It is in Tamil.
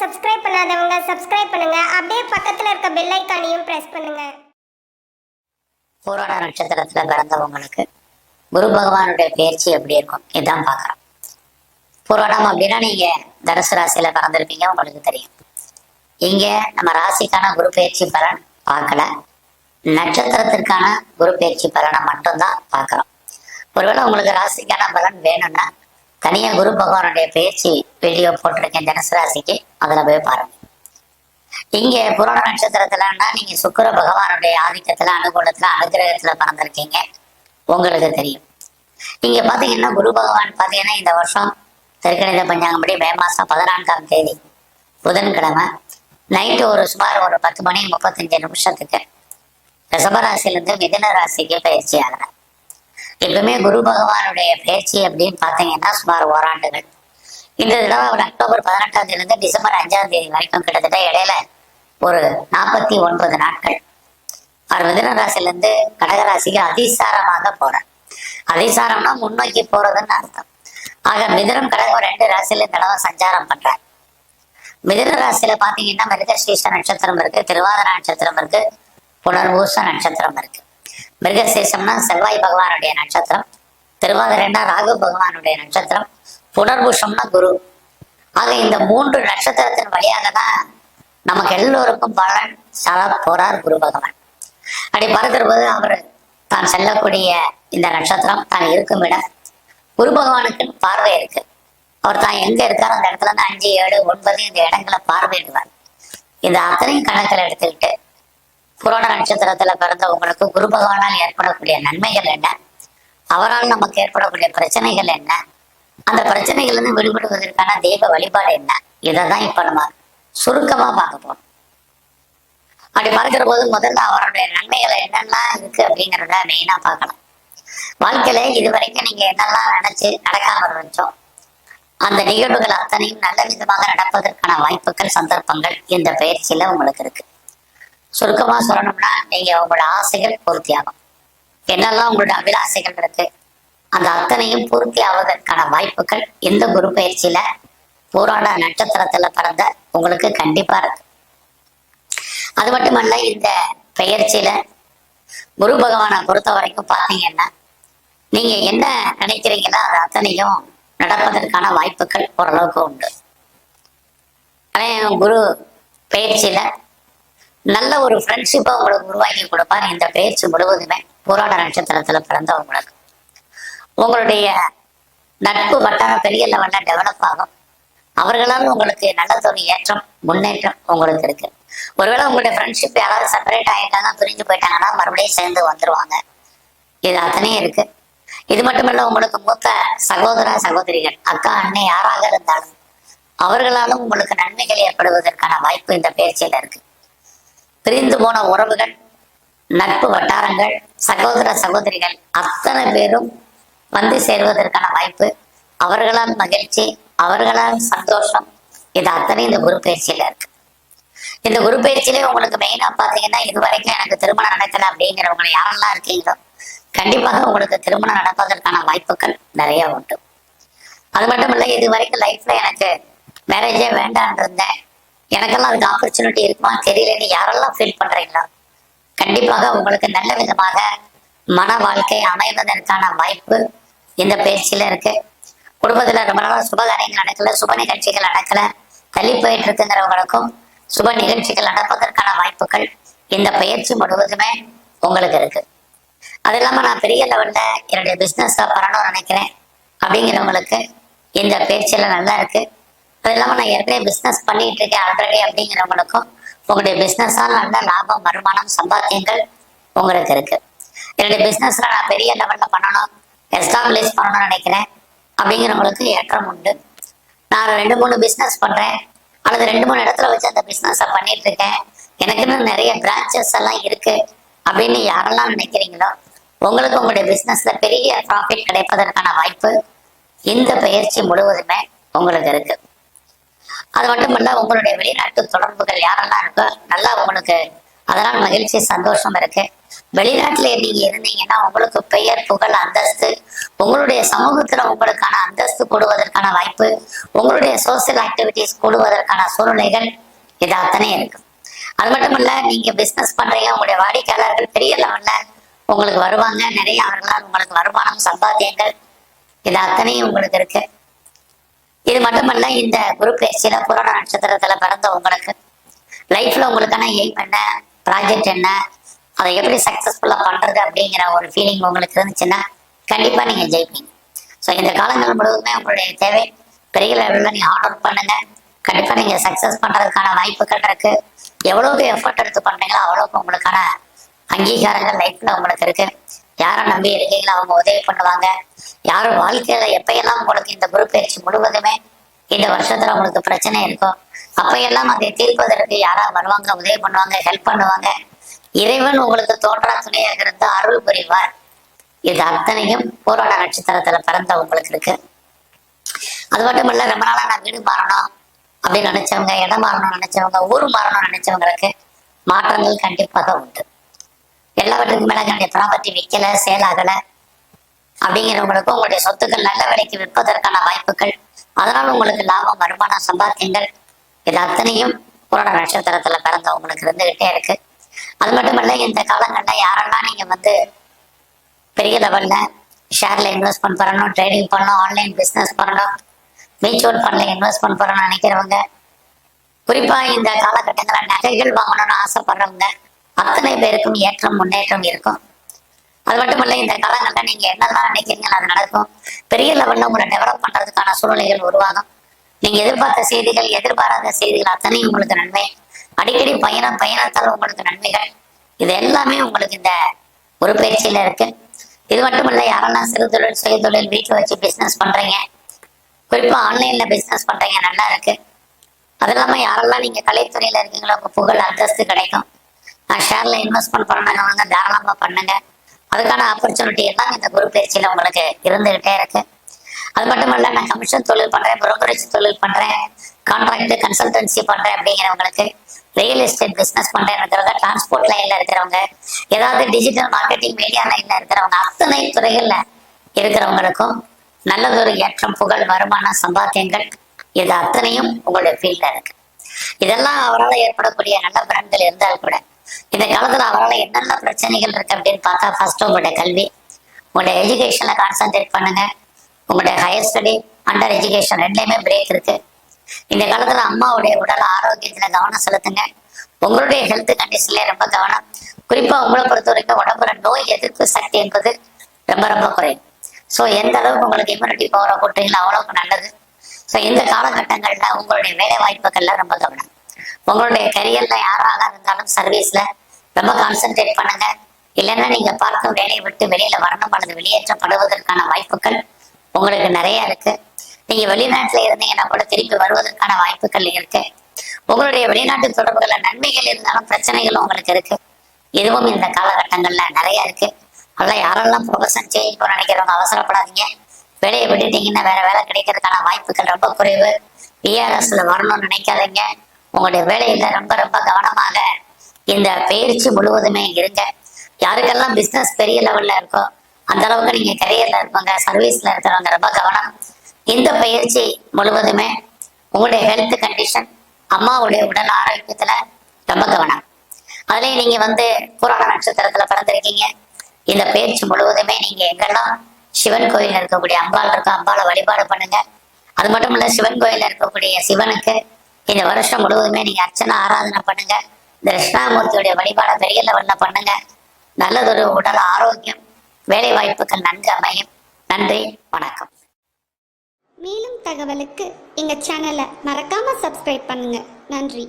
சப்ஸ்கிரைப் பண்ணாதவங்க சப்ஸ்கிரைப் பண்ணுங்க. அப்படியே பக்கத்துல இருக்க பெல் ஐக்கானையும் பிரஸ் பண்ணுங்க. பூரண நட்சத்திரத்துல பிறந்தவங்களுக்கு குரு பகவானுடைய பயிற்சி எப்படி இருக்கும்? இதான் பார்க்குறோம். பூரணம் அப்படின்னா நீங்க தனுசு ராசியில பிறந்திருப்பீங்க உங்களுக்கு தெரியும். இங்க நம்ம ராசிக்கான குரு பயிற்சி பலன் பார்க்கல. நட்சத்திரத்திற்கான குரு பயிற்சி பலனை மட்டும்தான் பார்க்குறோம். ஒருவேளை உங்களுக்கு ராசிக்கான பலன் வேணும்னா தனியா குரு பகவானுடைய பயிற்சி வீடியோ போட்டிருக்கேன் தனுசு ராசிக்கு அதுல போய் பாருங்க. இங்க புராண நட்சத்திரத்துலன்னா நீங்க சுக்கிர பகவானுடைய ஆதிக்கத்துல அனுகூலத்துல அனுகிரகத்துல பிறந்திருக்கீங்க. உங்களுக்கு தெரியும். இங்க பாத்தீங்கன்னா குரு பகவான் பாத்தீங்கன்னா இந்த வருஷம் திருக்கணித பஞ்சாங்கப்படி மே மாசம் பதினான்காம் தேதி புதன்கிழமை. நைட்டு ஒரு சுமார் ஒரு பத்து மணி முப்பத்தஞ்சு நிமிஷத்துக்கு ரிஷபராசிலிருந்து மிதன ராசிக்கு பயிற்சி ஆகிறேன் எப்பவுமே குரு பகவானுடைய பேச்சு அப்படின்னு பார்த்தீங்கன்னா சுமார் ஓராண்டுகள். இந்த தடவை அவர் அக்டோபர் பதினெட்டாம் தேதியிலிருந்து டிசம்பர் அஞ்சாம் தேதி வரைக்கும் கிட்டத்தட்ட இடையில ஒரு நாற்பத்தி ஒன்பது நாட்கள். அவர் மிதன ராசியிலிருந்து கடகராசிக்கு அதிசாரமாக போறார். அதிசாரம்னா முன்னோக்கி போறதுன்னு அர்த்தம். ஆக மிதனம் கடகம் ரெண்டு ராசியில இந்த தடவை சஞ்சாரம் பண்றார். மிதன ராசியில பாத்தீங்கன்னா மிருகசீஷ நட்சத்திரம் இருக்கு திருவாதிர நட்சத்திரம் இருக்கு புனர்பூச நட்சத்திரம் இருக்கு. மிருகசேஷம்னா செவ்வாய் பகவானுடைய நட்சத்திரம் திருவாதிரைனா ராகு பகவானுடைய நட்சத்திரம் புனர்பூஷம்னா குரு. ஆக இந்த மூன்று நட்சத்திரத்தின் வழியாக தான் நமக்கு எல்லோருக்கும் பலன் சர போறார் குரு பகவான். அப்படி பார்க்கிற போது அவர் தான் செல்லக்கூடிய இந்த நட்சத்திரம் தான் இருக்கும் இடம். குரு பகவானுக்கு பார்வை இருக்கு. அவர் தான் எங்க இருக்காரோ அந்த இடத்துல இருந்து அஞ்சு ஏழு ஒன்பது இந்த இடங்களை பார்வையிடுவார். இந்த அத்தனையும் கணக்கில் எடுத்துக்கிட்டு புராண நட்சத்திரத்துல பிறந்தவங்களுக்கு குரு பகவானால் ஏற்படக்கூடிய நன்மைகள் என்ன? அவரால் நமக்கு ஏற்படக்கூடிய பிரச்சனைகள் என்ன? அந்த பிரச்சனைகள் இருந்து விடுபடுவதற்கான தெய்வ வழிபாடு என்ன? இதை தான் இப்ப நம்ம சுருக்கமா பார்க்க போறோம். அப்படி பார்க்கிற போது முதல்ல அவருடைய நன்மைகள் என்னெல்லாம் இருக்கு அப்படிங்கிறத மெயினா பார்க்கலாம். வாழ்க்கையில இது வரைக்கும் நீங்க என்னெல்லாம் நினைச்சு நடக்காம இருந்துச்சோம் அந்த நிகழ்வுகள் அத்தனையும் நல்ல விதமாக நடப்பதற்கான வாய்ப்புகள் சந்தர்ப்பங்கள் இந்த பயிற்சியில உங்களுக்கு இருக்கு. சுருக்கமா சொல்லணும்னா நீங்க உங்களோட ஆசைகள் பூர்த்தியாகும். என்னெல்லாம் உங்களோட அபிலாசைகள் இருக்கு? அந்த அத்தனையும் பூர்த்தி ஆவதற்கான வாய்ப்புகள் இந்த குரு பயிற்சியில போராட நட்சத்திரத்துல பிறந்த உங்களுக்கு கண்டிப்பா இருக்கு. அது மட்டுமல்ல இந்த பயிற்சியில குரு பகவானை பொறுத்த வரைக்கும் பாத்தீங்கன்னா நீங்க என்ன நினைக்கிறீங்களோ அது அத்தனையும் நடப்பதற்கான வாய்ப்புகள் ஓரளவுக்கு உண்டு. குரு பயிற்சியில நல்ல ஒரு ஃப்ரெண்ட்ஷிப்பை உங்களுக்கு உருவாக்கி கொடுப்பார். இந்த பயிற்சி முழுவதுமே போராட நட்சத்திரத்துல பிறந்தவங்களுக்கு உங்களுடைய நட்பு வட்டாரம் பெரிய லெவலில் டெவலப் ஆகும். அவர்களால் உங்களுக்கு நல்லதொரு ஏற்றம் முன்னேற்றம் உங்களுக்கு இருக்கு. ஒருவேளை உங்களுடைய ஃப்ரெண்ட்ஷிப் யாராவது செப்பரேட் ஆகிட்டாங்க பிரிஞ்சு போயிட்டாங்கன்னா மறுபடியும் சேர்ந்து வந்துருவாங்க. இது அத்தனையும் இருக்கு. இது மட்டுமல்ல உங்களுக்கு மூத்த சகோதர சகோதரிகள் அக்கா அண்ணன் யாராக இருந்தாலும் அவர்களாலும் உங்களுக்கு நன்மைகள் ஏற்படுவதற்கான வாய்ப்பு இந்த பயிற்சியில இருக்கு. பிரிந்து போன உறவுகள் நட்பு வட்டாரங்கள் சகோதர சகோதரிகள் அத்தனை பேரும் வந்து சேர்வதற்கான வாய்ப்பு. அவர்களால் மகிழ்ச்சி அவர்களால் சந்தோஷம் இது அத்தனை இந்த குரு பயிற்சியில இருக்கு. இந்த குரு பயிற்சியிலே உங்களுக்கு மெயினா பாத்தீங்கன்னா இது வரைக்கும் எனக்கு திருமணம் நடக்கல அப்படிங்கிறவங்க யாரெல்லாம் இருக்கீங்களோ கண்டிப்பாக உங்களுக்கு திருமணம் நடப்பதற்கான வாய்ப்புகள் நிறைய உண்டு. அது மட்டும் இல்லை இது வரைக்கும் லைஃப்ல எனக்கு மேரேஜே வேண்டான் இருந்தேன். எனக்கெல்லாம் அதுக்கு ஆப்பர்ச்சுனிட்டி இருக்குமா? தெரியலன்னு யாரெல்லாம் ஃபீல் பண்றீங்களோ கண்டிப்பாக உங்களுக்கு நல்ல விதமாக மன வாழ்க்கை அமைவதற்கான வாய்ப்பு இந்த பயிற்சியில இருக்கு. குடும்பத்துல ரொம்ப நாளா சுபகாரியங்கள் நடக்கல சுப நிகழ்ச்சிகள் நடக்கல தள்ளி போயிட்டு இருக்குங்கிறவங்களுக்கும் சுப நிகழ்ச்சிகள் நடப்பதற்கான வாய்ப்புகள் இந்த பயிற்சி முழுவதுமே உங்களுக்கு இருக்கு. அது இல்லாம நான் பெரிய லெவல்ல என்னுடைய பிசினஸ் பண்ணணும்னு நினைக்கிறேன். அப்படிங்கிறவங்களுக்கு இந்த பயிற்சியில நல்லா இருக்கு. அது இல்லாம நான் ஏற்கனவே பிசினஸ் பண்ணிட்டு இருக்கேன் ஆல்ரெடி அப்படிங்கிறவங்களுக்கும் உங்களுடைய பிசினஸால் நல்ல லாபம் வருமானம் சம்பாத்தியங்கள் உங்களுக்கு இருக்கு. என்னுடைய பிசினஸ்ல நான் பெரிய லெவல்ல பண்ணணும் எஸ்டாப்ளிஷ் பண்ணணும்னு நினைக்கிறேன் அப்படிங்கிறவங்களுக்கு ஏற்றம் உண்டு. நான் ரெண்டு மூணு பிசினஸ் பண்றேன் அல்லது ரெண்டு மூணு இடத்துல வச்சு அந்த பிசினஸை பண்ணிட்டு இருக்கேன். எனக்குன்னு நிறைய பிரான்ச்சஸ் எல்லாம் இருக்கு அப்படின்னு யாரெல்லாம் நினைக்கிறீங்களோ உங்களுக்கு உங்களுடைய பிசினஸ்ல பெரிய ப்ராஃபிட் கிடைப்பதற்கான வாய்ப்பு இந்த பயிற்சி முழுவதுமே உங்களுக்கு இருக்கு. அது மட்டும் இல்ல உங்களுடைய வெளிநாட்டு தொடர்புகள் யாரெல்லாம் இருக்கோ நல்லா உங்களுக்கு அதனால் மகிழ்ச்சி சந்தோஷம் இருக்கு. வெளிநாட்டுல நீங்க இருந்தீங்கன்னா உங்களுக்கு பெயர் புகழ் அந்தஸ்து உங்களுடைய சமூகத்துல உங்களுக்கான அந்தஸ்து கூடுவதற்கான வாய்ப்பு உங்களுடைய சோசியல் ஆக்டிவிட்டிஸ் கூடுவதற்கான சூழ்நிலைகள் இது அத்தனை இருக்கு. அது மட்டும் இல்ல நீங்க பிசினஸ் பண்றீங்க உங்களுடைய வாடிக்கையாளர்கள் பெரிய லெவல்ல உங்களுக்கு வருவாங்க. நிறைய அவர்களால் உங்களுக்கு வருமானம் சம்பாத்தியங்கள் இது அத்தனையும் உங்களுக்கு இருக்கு. இது மட்டுமல்ல இந்த குரூப் சில புராண நட்சத்திரத்துல பிறந்த உங்களுக்கு லைஃப்ல உங்களுக்கான எய்ம் என்ன ப்ராஜெக்ட் என்ன அதை எப்படி சக்சஸ்ஃபுல்லா பண்றது அப்படிங்கிற ஒரு ஃபீலிங் உங்களுக்கு இருந்துச்சுன்னா கண்டிப்பா நீங்க ஜெயிப்பீங்க. ஸோ இந்த காலங்கள் முழுவதுமே உங்களுடைய தேவை. பெரிய லெவலில் நீங்க ஆர்டர் பண்ணுங்க. கண்டிப்பா நீங்க சக்சஸ் பண்றதுக்கான வாய்ப்புகள் இருக்கு. எவ்வளவுக்கு எஃபர்ட் எடுத்து பண்றீங்களோ அவ்வளவுக்கு உங்களுக்கான அங்கீகாரங்கள் லைஃப்ல உங்களுக்கு இருக்கு. யாரை நம்பி இருக்கீங்களோ அவங்க உதவி பண்ணுவாங்க. யாரும் வாழ்க்கையில எப்பயெல்லாம் உங்களுக்கு இந்த குரு பயிற்சி முழுவதுமே இந்த வருஷத்துல உங்களுக்கு பிரச்சனை இருக்கும் அப்பையெல்லாம் அதை தீர்ப்பதற்கு யாரா வருவாங்க உதவி பண்ணுவாங்க ஹெல்ப் பண்ணுவாங்க. இறைவன் உங்களுக்கு தோன்றா துணையாக இருந்து அருள் புரிவார். இது அத்தனையும் பூரண நட்சத்திரத்துல பிறந்த உங்களுக்கு இருக்கு. அது மட்டும் இல்ல ரொம்ப நாளா நான் வீடு மாறணும் அப்படின்னு நினைச்சவங்க இடம் மாறணும்னு நினைச்சவங்க ஊர் மாறணும்னு நினைச்சவங்களுக்கு மாற்றங்கள் கண்டிப்பாக உண்டு. எல்லாவற்றுக்கும் மேல என்னுடைய ப்ராப்பர்ட்டி விற்கல சேல் ஆகல அப்படிங்கிறவங்களுக்கும் உங்களுடைய சொத்துக்கள் நல்ல விலைக்கு விற்பதற்கான வாய்ப்புகள். அதனால் உங்களுக்கு லாபம் வருமானம் சம்பாத்தியங்கள் இது அத்தனையும் புராண நட்சத்திரத்துல பிறந்தவங்களுக்கு இருந்துகிட்டே இருக்கு. அது மட்டுமல்ல இந்த காலங்களில் யாரெல்லாம் நீங்க வந்து பெரிய லெவல்ல ஷேர்ல இன்வெஸ்ட்மெண்ட் பண்ணணும் ட்ரேடிங் பண்ணணும் ஆன்லைன் பிசினஸ் பண்ணணும் மியூச்சுவல் ஃபண்ட்ல இன்வெஸ்ட்மெண்ட் பண்ணணும்னு நினைக்கிறவங்க குறிப்பா இந்த காலகட்டங்களில் நகைகள் வாங்கணும்னு ஆசைப்படுறவங்க அத்தனை பேருக்கும் ஏற்றம் முன்னேற்றம் இருக்கும். அது மட்டும் இந்த காலங்களில் நீங்க என்னெல்லாம் நினைக்கிறீங்களோ அது நடக்கும். பெரிய லெவல்ல உங்களை டெவலப் பண்றதுக்கான சூழ்நிலைகள் உருவாகும். நீங்க எதிர்பார்த்த செய்திகள் எதிர்பாராத செய்திகள் அத்தனையும் உங்களுக்கு நன்மை. அடிக்கடி பயணம் பயணத்தால் உங்களுக்கு நன்மைகள். இது எல்லாமே உங்களுக்கு இந்த ஒரு பயிற்சியில இருக்கு. இது மட்டும் இல்ல யாரெல்லாம் சிறு தொழில் சுய தொழில் வீட்டில் வச்சு பிசினஸ் பண்றீங்க? குறிப்பா ஆன்லைன்ல பிசினஸ் பண்றீங்க நல்லா இருக்கு. அது இல்லாம யாரெல்லாம் நீங்க கலைத்துறையில இருக்கீங்களோ உங்க புகழ் அந்தஸ்து கிடைக்கும். நான் ஷேர்ல இன்வெஸ்ட்மெண்ட் பண்ணணுங்க தாராளமா பண்ணுங்க. அதுக்கான ஆப்பர்ச்சுனிட்டி எல்லாம் இந்த குரு பயிற்சியில உங்களுக்கு இருந்துகிட்டே இருக்கு. அது மட்டும் இல்ல நான் கமிஷன் தொழில் பண்றேன் புரோக்கரேஜ் தொழில் பண்றேன் கான்ட்ராக்ட் கன்சல்டன்சி பண்றேன் அப்படிங்கிறவங்களுக்கு ரியல் எஸ்டேட் பிசினஸ் பண்றேன் டிரான்ஸ்போர்ட் லைன்ல இருக்கிறவங்க ஏதாவது டிஜிட்டல் மார்க்கெட்டிங் மீடியா லைன்ல இருக்கிறவங்க அத்தனை துறைகள்ல இருக்கிறவங்களுக்கும் நல்லதொரு ஏற்றம் புகழ் வருமானம் சம்பாத்தியங்கள் இது அத்தனையும் உங்களுடைய ஃபீல்ட்ல இருக்கு. இதெல்லாம் அவரால் ஏற்படக்கூடிய நல்ல பலன்கள் இருந்தால் கூட இந்த காலத்துல அவரால் என்னென்ன பிரச்சனைகள் இருக்கு அப்படின்னு பார்த்தா ஃபர்ஸ்ட் உங்களுடைய கல்வி உங்களுடைய எஜுகேஷன்ல கான்சென்ட்ரேட் பண்ணுங்க. உங்களுடைய ஹையர் ஸ்டடி அண்டர் எஜுகேஷன் ரெண்டுலையுமே பிரேக் இருக்கு. இந்த காலத்துல அம்மாவுடைய உடல் ஆரோக்கியத்துல கவனம் செலுத்துங்க. உங்களுடைய ஹெல்த் கண்டிஷன்ல ரொம்ப கவனம். குறிப்பா உங்களை பொறுத்த வரைக்கும் உடம்புல நோய் எதிர்ப்பு சக்தி என்பது ரொம்ப ரொம்ப குறையும் ஸோ எந்த அளவுக்கு உங்களுக்கு இம்யூனிட்டி பவரை போட்டீங்களோ அவ்வளவுக்கு நல்லது. ஸோ இந்த காலகட்டங்கள்ல உங்களுடைய வேலை வாய்ப்புகள்ல ரொம்ப கவனம். உங்களுடைய கரியர்ல யாராக இருந்தாலும் சர்வீஸ்ல ரொம்ப கான்சென்ட்ரேட் பண்ணுங்க. இல்லைன்னா நீங்க பார்க்கும் வேலையை விட்டு வெளியில வரணும் அல்லது வெளியேற்றப்படுவதற்கான வாய்ப்புகள் உங்களுக்கு நிறைய இருக்கு. நீங்க வெளிநாட்டுல இருந்தீங்கன்னா கூட திருப்பி வருவதற்கான வாய்ப்புகள் இருக்கு. உங்களுடைய வெளிநாட்டு தொடர்புகள்ல நன்மைகள் இருந்தாலும் பிரச்சனைகளும் உங்களுக்கு இருக்கு. இதுவும் இந்த காலகட்டங்கள்ல நிறைய இருக்கு. அதெல்லாம் யாரெல்லாம் ப்ரொஃபஷன் சேஞ்ச் பண்ண நினைக்கிறவங்க அவசரப்படாதீங்க. வேலையை விட்டுட்டீங்கன்னா வேற வேலை கிடைக்கிறதுக்கான வாய்ப்புகள் ரொம்ப குறைவு. பிஆர்எஸ்ல வரணும்னு நினைக்காதீங்க. உங்களுடைய வேலையில ரொம்ப ரொம்ப கவனமாக இந்த பயிற்சி முழுவதுமே இருங்க. யாருக்கெல்லாம் பிசினஸ் பெரிய லெவல்ல இருக்கோ அந்த அளவுக்கு நீங்க கரியர்ல இருப்பாங்க சர்வீஸ்ல இருக்கிறவங்க ரொம்ப கவனம். இந்த பயிற்சி முழுவதுமே உங்களுடைய ஹெல்த் கண்டிஷன் அம்மாவுடைய உடல் ஆரோக்கியத்துல ரொம்ப கவனம். அதுலயும் நீங்க வந்து புராண நட்சத்திரத்துல பிறந்திருக்கீங்க. இந்த பயிற்சி முழுவதுமே நீங்க எங்கெல்லாம் சிவன் கோயில் இருக்கக்கூடிய அம்பாள் இருக்க அம்பாளை வழிபாடு பண்ணுங்க. அது மட்டும் இல்ல சிவன் கோயில இருக்கக்கூடிய சிவனுக்கு இந்த வருஷம் முழுவதுமே நீங்க அர்ச்சனை ஆராதனை பண்ணுங்க. இந்த கிருஷ்ணாமூர்த்தியுடைய வழிபாட பெரிய லெவல்ல பண்ணுங்க. நல்லதொரு உடல் ஆரோக்கியம் வேலை வாய்ப்புகள் நன்கு அமையும். நன்றி வணக்கம். மேலும் தகவலுக்கு எங்க சேனலை மறக்காம சப்ஸ்கிரைப் பண்ணுங்க. நன்றி.